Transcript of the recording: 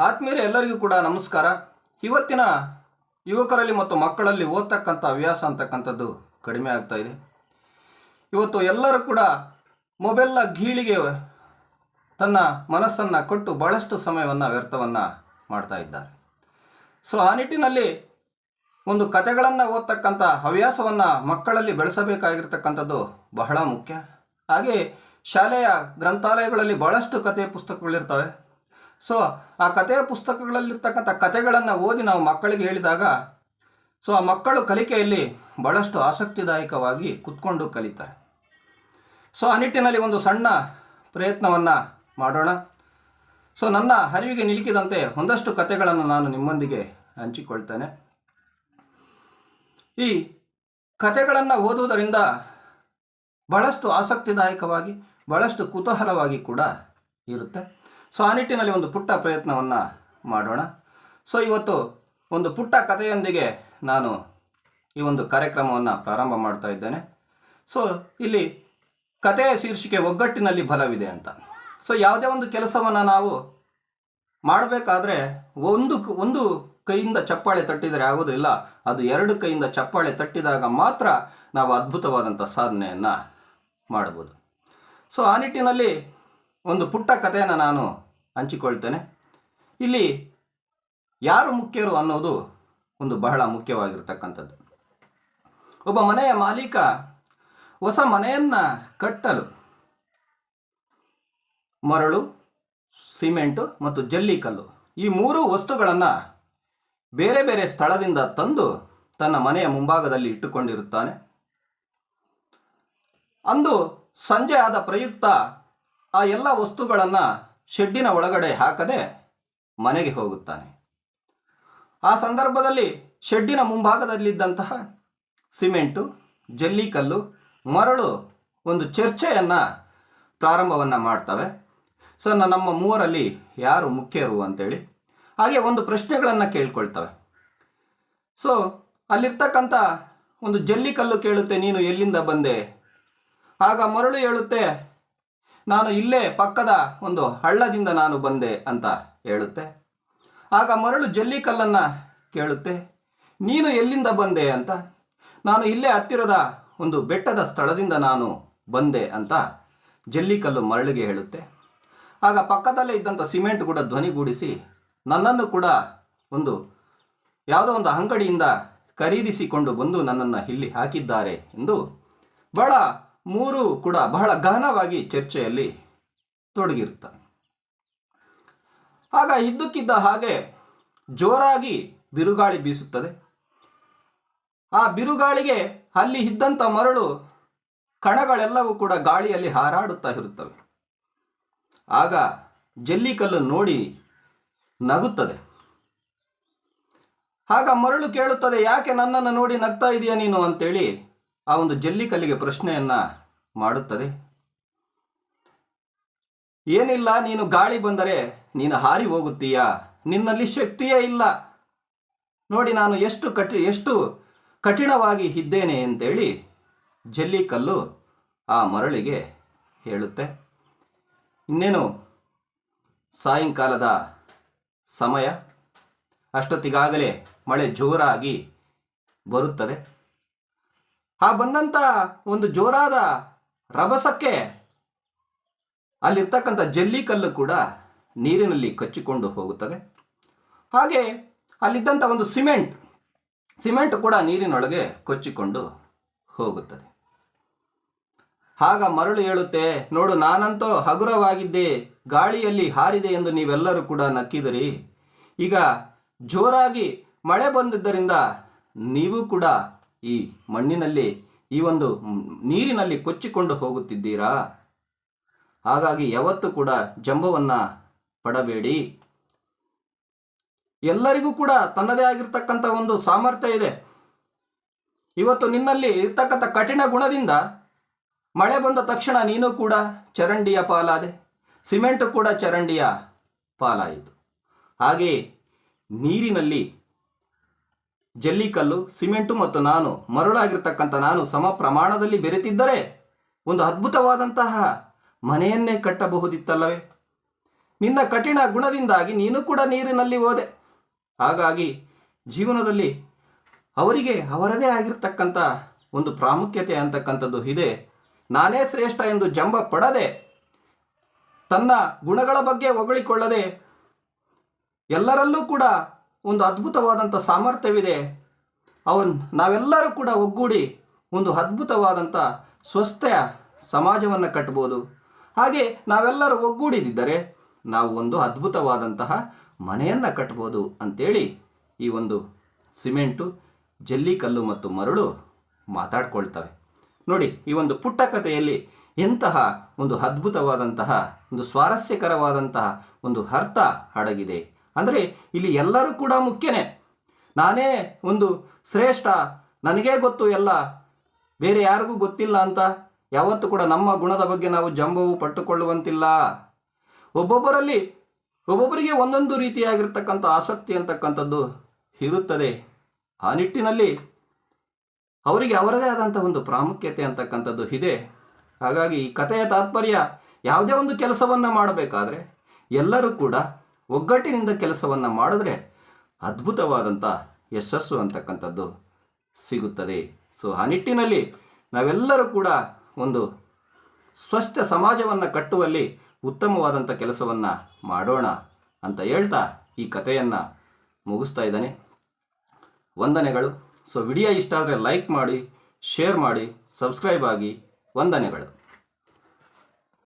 ಆತ್ಮೀಯರೇ, ಎಲ್ಲರಿಗೂ ಕೂಡ ನಮಸ್ಕಾರ. ಇವತ್ತಿನ ಯುವಕರಲ್ಲಿ ಮತ್ತು ಮಕ್ಕಳಲ್ಲಿ ಓದ್ತಕ್ಕಂಥ ಹವ್ಯಾಸ ಅಂತಕ್ಕಂಥದ್ದು ಕಡಿಮೆ ಆಗ್ತಾ ಇದೆ. ಇವತ್ತು ಎಲ್ಲರೂ ಕೂಡ ಮೊಬೈಲ್ನ ಗೀಳಿಗೆ ತನ್ನ ಮನಸ್ಸನ್ನು ಕೊಟ್ಟು ಬಹಳಷ್ಟು ಸಮಯವನ್ನು, ವ್ಯರ್ಥವನ್ನು ಮಾಡ್ತಾ ಇದ್ದಾರೆ. ಸೊ, ಆ ನಿಟ್ಟಿನಲ್ಲಿ ಒಂದು ಕಥೆಗಳನ್ನು ಓದ್ತಕ್ಕಂಥ ಹವ್ಯಾಸವನ್ನು ಮಕ್ಕಳಲ್ಲಿ ಬೆಳೆಸಬೇಕಾಗಿರ್ತಕ್ಕಂಥದ್ದು ಬಹಳ ಮುಖ್ಯ. ಹಾಗೆ ಶಾಲೆಯ ಗ್ರಂಥಾಲಯಗಳಲ್ಲಿ ಬಹಳಷ್ಟು ಕಥೆ, ಪುಸ್ತಕಗಳಿರ್ತವೆ. ಸೊ, ಆ ಕಥೆಯ ಪುಸ್ತಕಗಳಲ್ಲಿರ್ತಕ್ಕಂಥ ಕಥೆಗಳನ್ನು ಓದಿ ನಾವು ಮಕ್ಕಳಿಗೆ ಹೇಳಿದಾಗ, ಸೊ, ಆ ಮಕ್ಕಳು ಕಲಿಕೆಯಲ್ಲಿ ಬಹಳಷ್ಟು ಆಸಕ್ತಿದಾಯಕವಾಗಿ ಕುತ್ಕೊಂಡು ಕಲಿತಾರೆ. ಸೊ, ಆ ನಿಟ್ಟಿನಲ್ಲಿ ಒಂದು ಸಣ್ಣ ಪ್ರಯತ್ನವನ್ನು ಮಾಡೋಣ. ಸೊ, ನನ್ನ ಅರಿವಿಗೆ ನಿಲುಕಿದಂತೆ ಒಂದಷ್ಟು ಕಥೆಗಳನ್ನು ನಾನು ನಿಮ್ಮೊಂದಿಗೆ ಹಂಚಿಕೊಳ್ತೇನೆ. ಈ ಕಥೆಗಳನ್ನು ಓದುವುದರಿಂದ ಬಹಳಷ್ಟು ಆಸಕ್ತಿದಾಯಕವಾಗಿ, ಬಹಳಷ್ಟು ಕುತೂಹಲವಾಗಿ ಕೂಡ ಇರುತ್ತೆ. ಸೊ ಆ ನಿಟ್ಟಿನಲ್ಲಿ ಒಂದು ಪುಟ್ಟ ಪ್ರಯತ್ನವನ್ನು ಮಾಡೋಣ. ಸೊ ಇವತ್ತು ಒಂದು ಪುಟ್ಟ ಕಥೆಯೊಂದಿಗೆ ನಾನು ಈ ಒಂದು ಕಾರ್ಯಕ್ರಮವನ್ನು ಪ್ರಾರಂಭ ಮಾಡ್ತಾ ಇದ್ದೇನೆ. ಸೊ ಇಲ್ಲಿ ಕಥೆಯ ಶೀರ್ಷಿಕೆ ಒಗ್ಗಟ್ಟಿನಲ್ಲಿ ಬಲವಿದೆ ಅಂತ. ಸೊ ಯಾವುದೇ ಒಂದು ಕೆಲಸವನ್ನು ನಾವು ಮಾಡಬೇಕಾದ್ರೆ ಒಂದು ಒಂದು ಕೈಯಿಂದ ಚಪ್ಪಾಳೆ ತಟ್ಟಿದರೆ ಆಗೋದಿಲ್ಲ ಅದು ಎರಡು ಕೈಯಿಂದ ಚಪ್ಪಾಳೆ ತಟ್ಟಿದಾಗ ಮಾತ್ರ ನಾವು ಅದ್ಭುತವಾದಂಥ ಸಾಧನೆಯನ್ನು ಮಾಡ್ಬೋದು ಸೊ ಆ ನಿಟ್ಟಿನಲ್ಲಿ ಒಂದು ಪುಟ್ಟ ಕಥೆಯನ್ನು ನಾನು ಹಂಚಿಕೊಳ್ತೇನೆ. ಇಲ್ಲಿ ಯಾರು ಮುಖ್ಯರು ಅನ್ನೋದು ಒಂದು ಬಹಳ ಮುಖ್ಯವಾಗಿರ್ತಕ್ಕಂಥದ್ದು. ಒಬ್ಬ ಮನೆಯ ಮಾಲೀಕ ಹೊಸ ಮನೆಯನ್ನು ಕಟ್ಟಲು ಮರಳು, ಸಿಮೆಂಟು ಮತ್ತು ಜಲ್ಲಿಕಲ್ಲು ಈ ಮೂರು ವಸ್ತುಗಳನ್ನು ಬೇರೆ ಬೇರೆ ಸ್ಥಳದಿಂದ ತಂದು ತನ್ನ ಮನೆಯ ಮುಂಭಾಗದಲ್ಲಿ ಇಟ್ಟುಕೊಂಡಿರುತ್ತಾನೆ. ಅಂದು ಸಂಜೆ ಆದ ಪ್ರಯುಕ್ತ ಆ ಎಲ್ಲ ವಸ್ತುಗಳನ್ನು ಶೆಡ್ಡಿನ ಒಳಗಡೆ ಹಾಕದೆ ಮನೆಗೆ ಹೋಗುತ್ತಾನೆ. ಆ ಸಂದರ್ಭದಲ್ಲಿ ಶೆಡ್ಡಿನ ಮುಂಭಾಗದಲ್ಲಿದ್ದಂತಹ ಸಿಮೆಂಟು, ಜಲ್ಲಿಕಲ್ಲು, ಮರಳು ಒಂದು ಚರ್ಚೆಯನ್ನು ಪ್ರಾರಂಭವನ್ನು ಮಾಡ್ತವೆ. ಸೊ ನಮ್ಮ ಮೂವರಲ್ಲಿ ಯಾರು ಮುಖ್ಯರು ಅಂತೇಳಿ ಹಾಗೆ ಒಂದು ಪ್ರಶ್ನೆಗಳನ್ನು ಕೇಳ್ಕೊಳ್ತವೆ. ಸೊ ಅಲ್ಲಿರ್ತಕ್ಕಂಥ ಒಂದು ಜಲ್ಲಿಕಲ್ಲು ಕೇಳುತ್ತೆ, ನೀನು ಎಲ್ಲಿಂದ ಬಂದೆ? ಆಗ ಮರಳು ಹೇಳುತ್ತೆ ನಾನು ಇಲ್ಲೇ ಪಕ್ಕದ ಒಂದು ಹಳ್ಳದಿಂದ ನಾನು ಬಂದೆ ಅಂತ ಹೇಳುತ್ತೆ. ಆಗ ಮರಳು ಜಲ್ಲಿಕಲ್ಲನ್ನು ಕೇಳುತ್ತೆ, ನೀನು ಎಲ್ಲಿಂದ ಬಂದೆ ಅಂತ. ನಾನು ಇಲ್ಲೇ ಹತ್ತಿರದ ಒಂದು ಬೆಟ್ಟದ ಸ್ಥಳದಿಂದ ನಾನು ಬಂದೆ ಅಂತ ಜಲ್ಲಿಕಲ್ಲು ಮರಳಿಗೆ ಹೇಳುತ್ತೆ. ಆಗ ಪಕ್ಕದಲ್ಲೇ ಇದ್ದಂಥ ಸಿಮೆಂಟ್ ಕೂಡ ಧ್ವನಿಗೂಡಿಸಿ ನನ್ನನ್ನು ಕೂಡ ಒಂದು ಯಾವುದೋ ಒಂದು ಅಂಗಡಿಯಿಂದ ಖರೀದಿಸಿಕೊಂಡು ಬಂದು ನನ್ನನ್ನು ಇಲ್ಲಿ ಹಾಕಿದ್ದಾರೆ ಎಂದು ಬಹಳ ಮೂರು ಕೂಡ ಬಹಳ ಗಹನವಾಗಿ ಚರ್ಚೆಯಲ್ಲಿ ತೊಡಗಿರುತ್ತಾರೆ ಆಗ ಇದ್ದಕ್ಕಿದ್ದ ಹಾಗೆ ಜೋರಾಗಿ ಬಿರುಗಾಳಿ ಬೀಸುತ್ತದೆ. ಆ ಬಿರುಗಾಳಿಗೆ ಅಲ್ಲಿ ಇದ್ದಂಥ ಮರಳು ಕಣಗಳೆಲ್ಲವೂ ಕೂಡ ಗಾಳಿಯಲ್ಲಿ ಹಾರಾಡುತ್ತಾ ಇರುತ್ತವೆ. ಆಗ ಜಲ್ಲಿಕಲ್ಲು ನೋಡಿ ನಗುತ್ತದೆ. ಆಗ ಮರಳು ಕೇಳುತ್ತದೆ, ಯಾಕೆ ನನ್ನನ್ನು ನೋಡಿ ನಗ್ತಾ ಇದೆಯಾ ನೀನು? ಅಂತೇಳಿ ಆ ಒಂದು ಜಲ್ಲಿಕಲ್ಲಿಗೆ ಪ್ರಶ್ನೆಯನ್ನ ಮಾಡುತ್ತದೆ. ಏನಿಲ್ಲ, ನೀನು ಗಾಳಿ ಬಂದರೆ ನೀನು ಹಾರಿ ಹೋಗುತ್ತೀಯಾ? ನಿನ್ನಲ್ಲಿ ಶಕ್ತಿಯೇ ಇಲ್ಲ. ನೋಡಿ, ನಾನು ಎಷ್ಟು ಕಠಿ, ಎಷ್ಟು ಕಠಿಣವಾಗಿ ಇದ್ದೇನೆ ಅಂತೇಳಿ ಜಲ್ಲಿಕಲ್ಲು ಆ ಮರಳಿಗೆ ಹೇಳುತ್ತೆ. ಇನ್ನೇನು ಸಾಯಂಕಾಲದ ಸಮಯ? ಅಷ್ಟೊತ್ತಿಗಾಗಲೇ ಮಳೆ ಜೋರಾಗಿ ಬರುತ್ತದೆ. ಆ ಬಂದಂಥ ಒಂದು ಜೋರಾದ ರಭಸಕ್ಕೆ ಅಲ್ಲಿರ್ತಕ್ಕಂಥ ಜಲ್ಲಿಕಲ್ಲು ಕೂಡ ನೀರಿನಲ್ಲಿ ಕಚ್ಚಿಕೊಂಡು ಹೋಗುತ್ತದೆ. ಹಾಗೆ ಅಲ್ಲಿದ್ದಂಥ ಒಂದು ಸಿಮೆಂಟ್ ಸಿಮೆಂಟ್ ಕೂಡ ನೀರಿನೊಳಗೆ ಕೊಚ್ಚಿಕೊಂಡು ಹೋಗುತ್ತದೆ. ಆಗ ಮರಳು ಹೇಳುತ್ತೆ ನೋಡು ನಾನಂತೂ ಹಗುರವಾಗಿದ್ದೆ, ಗಾಳಿಯಲ್ಲಿ ಹಾರಿದೆ ಎಂದು ನೀವೆಲ್ಲರೂ ಕೂಡ ನಕ್ಕಿದಿರಿ. ಈಗ ಜೋರಾಗಿ ಮಳೆ ಬಂದಿದ್ದರಿಂದ ನೀವು ಕೂಡ ಈ ಮಣ್ಣಿನಲ್ಲಿ, ಈ ಒಂದು ನೀರಿನಲ್ಲಿ ಕೊಚ್ಚಿಕೊಂಡು ಹೋಗುತ್ತಿದ್ದೀರಾ? ಹಾಗಾಗಿ ಯಾವತ್ತೂ ಕೂಡ ಜಂಬವನ್ನು ಪಡಬೇಡಿ. ಎಲ್ಲರಿಗೂ ಕೂಡ ತನ್ನದೇ ಆಗಿರ್ತಕ್ಕಂಥ ಒಂದು ಸಾಮರ್ಥ್ಯ ಇದೆ. ಇವತ್ತು ನಿನ್ನಲ್ಲಿ ಇರ್ತಕ್ಕಂಥ ಕಠಿಣ ಗುಣದಿಂದ ಮಳೆ ಬಂದ ತಕ್ಷಣ ನೀನು ಕೂಡ ಚರಂಡಿಯ ಪಾಲಾದೆ, ಸಿಮೆಂಟ್ ಕೂಡ ಚರಂಡಿಯ ಪಾಲಾಯಿತು. ಹಾಗೆ ನೀರಿನಲ್ಲಿ ಜಲ್ಲಿಕಲ್ಲು ಸಿಮೆಂಟು ಮತ್ತು ನಾನು ಮರಳಾಗಿರ್ತಕ್ಕಂಥ ನಾನು ಸಮ ಪ್ರಮಾಣದಲ್ಲಿ ಬೆರೆತಿದ್ದರೆ ಒಂದು ಅದ್ಭುತವಾದಂತಹ ಮನೆಯನ್ನೇ ಕಟ್ಟಬಹುದಿತ್ತಲ್ಲವೇ? ನಿನ್ನ ಕಠಿಣ ಗುಣದಿಂದಾಗಿ ನೀನು ಕೂಡ ನೀರಿನಲ್ಲಿ ಹೋದೆ. ಹಾಗಾಗಿ ಜೀವನದಲ್ಲಿ ಅವರಿಗೆ ಅವರದೇ ಆಗಿರ್ತಕ್ಕಂಥ ಒಂದು ಪ್ರಾಮುಖ್ಯತೆ ಅಂತಕ್ಕಂಥದ್ದು ಇದೆ. ನಾನೇ ಶ್ರೇಷ್ಠ ಎಂದು ಜಂಬ ಪಡದೆ ತನ್ನ ಗುಣಗಳ ಬಗ್ಗೆ ಹೊಗಳಿಕೊಳ್ಳದೆ ಎಲ್ಲರಲ್ಲೂ ಕೂಡ ಒಂದು ಅದ್ಭುತವಾದಂಥ ಸಾಮರ್ಥ್ಯವಿದೆ. ಅವನ್ ನಾವೆಲ್ಲರೂ ಕೂಡ ಒಗ್ಗೂಡಿ ಒಂದು ಅದ್ಭುತವಾದಂಥ ಸ್ವಸ್ಥ ಸಮಾಜವನ್ನು ಕಟ್ಬೋದು. ಹಾಗೆ ನಾವೆಲ್ಲರೂ ಒಗ್ಗೂಡಿದ್ದರೆ ನಾವು ಒಂದು ಅದ್ಭುತವಾದಂತಹ ಮನೆಯನ್ನು ಕಟ್ಬೋದು ಅಂತೇಳಿ ಈ ಒಂದು ಸಿಮೆಂಟು ಜಲ್ಲಿಕಲ್ಲು ಮತ್ತು ಮರಳು ಮಾತಾಡ್ಕೊಳ್ತವೆ. ನೋಡಿ, ಈ ಒಂದು ಪುಟ್ಟ ಕಥೆಯಲ್ಲಿ ಎಂತಹ ಒಂದು ಅದ್ಭುತವಾದಂತಹ, ಒಂದು ಸ್ವಾರಸ್ಯಕರವಾದಂತಹ ಒಂದು ಅರ್ಥ ಅಡಗಿದೆ. ಅಂದರೆ ಇಲ್ಲಿ ಎಲ್ಲರೂ ಕೂಡ ಮುಖ್ಯನೇ. ನಾನೇ ಒಂದು ಶ್ರೇಷ್ಠ, ನನಗೇ ಗೊತ್ತು ಎಲ್ಲ, ಬೇರೆ ಯಾರಿಗೂ ಗೊತ್ತಿಲ್ಲ ಅಂತ. ಯಾವತ್ತೂ ಕೂಡ ನಮ್ಮ ಗುಣದ ಬಗ್ಗೆ ನಾವು ಜಂಬವು ಪಟ್ಟುಕೊಳ್ಳುವಂತಿಲ್ಲ. ಒಬ್ಬೊಬ್ಬರಲ್ಲಿ, ಒಬ್ಬೊಬ್ಬರಿಗೆ ಒಂದೊಂದು ರೀತಿಯಾಗಿರ್ತಕ್ಕಂಥ ಆಸಕ್ತಿ ಅಂತಕ್ಕಂಥದ್ದು ಇರುತ್ತದೆ. ಆ ನಿಟ್ಟಿನಲ್ಲಿ ಅವರಿಗೆ ಅವರದೇ ಆದಂಥ ಒಂದು ಪ್ರಾಮುಖ್ಯತೆ ಅಂತಕ್ಕಂಥದ್ದು ಇದೆ. ಹಾಗಾಗಿ ಈ ಕಥೆಯ ತಾತ್ಪರ್ಯ ಯಾವುದೇ ಒಂದು ಕೆಲಸವನ್ನು ಮಾಡಬೇಕಾದ್ರೆ ಎಲ್ಲರೂ ಕೂಡ ಒಗ್ಗಟ್ಟಿನಿಂದ ಕೆಲಸವನ್ನು ಮಾಡಿದ್ರೆ ಅದ್ಭುತವಾದಂಥ ಯಶಸ್ಸು ಅಂತಕ್ಕಂಥದ್ದು ಸಿಗುತ್ತದೆ. ಸೊ ಆ ನಿಟ್ಟಿನಲ್ಲಿ ನಾವೆಲ್ಲರೂ ಕೂಡ ಒಂದು ಸ್ವಸ್ಥ ಸಮಾಜವನ್ನು ಕಟ್ಟುವಲ್ಲಿ ಉತ್ತಮವಾದಂಥ ಕೆಲಸವನ್ನು ಮಾಡೋಣ ಅಂತ ಹೇಳ್ತಾ ಈ ಕಥೆಯನ್ನು ಮುಗಿಸ್ತಾ ಇದ್ದಾನೆ. ವಂದನೆಗಳು. ಸೊ ವಿಡಿಯೋ ಇಷ್ಟ ಆದರೆ ಲೈಕ್ ಮಾಡಿ ಶೇರ್ ಮಾಡಿ ಸಬ್ಸ್ಕ್ರೈಬ್ ಆಗಿ. ವಂದನೆಗಳು.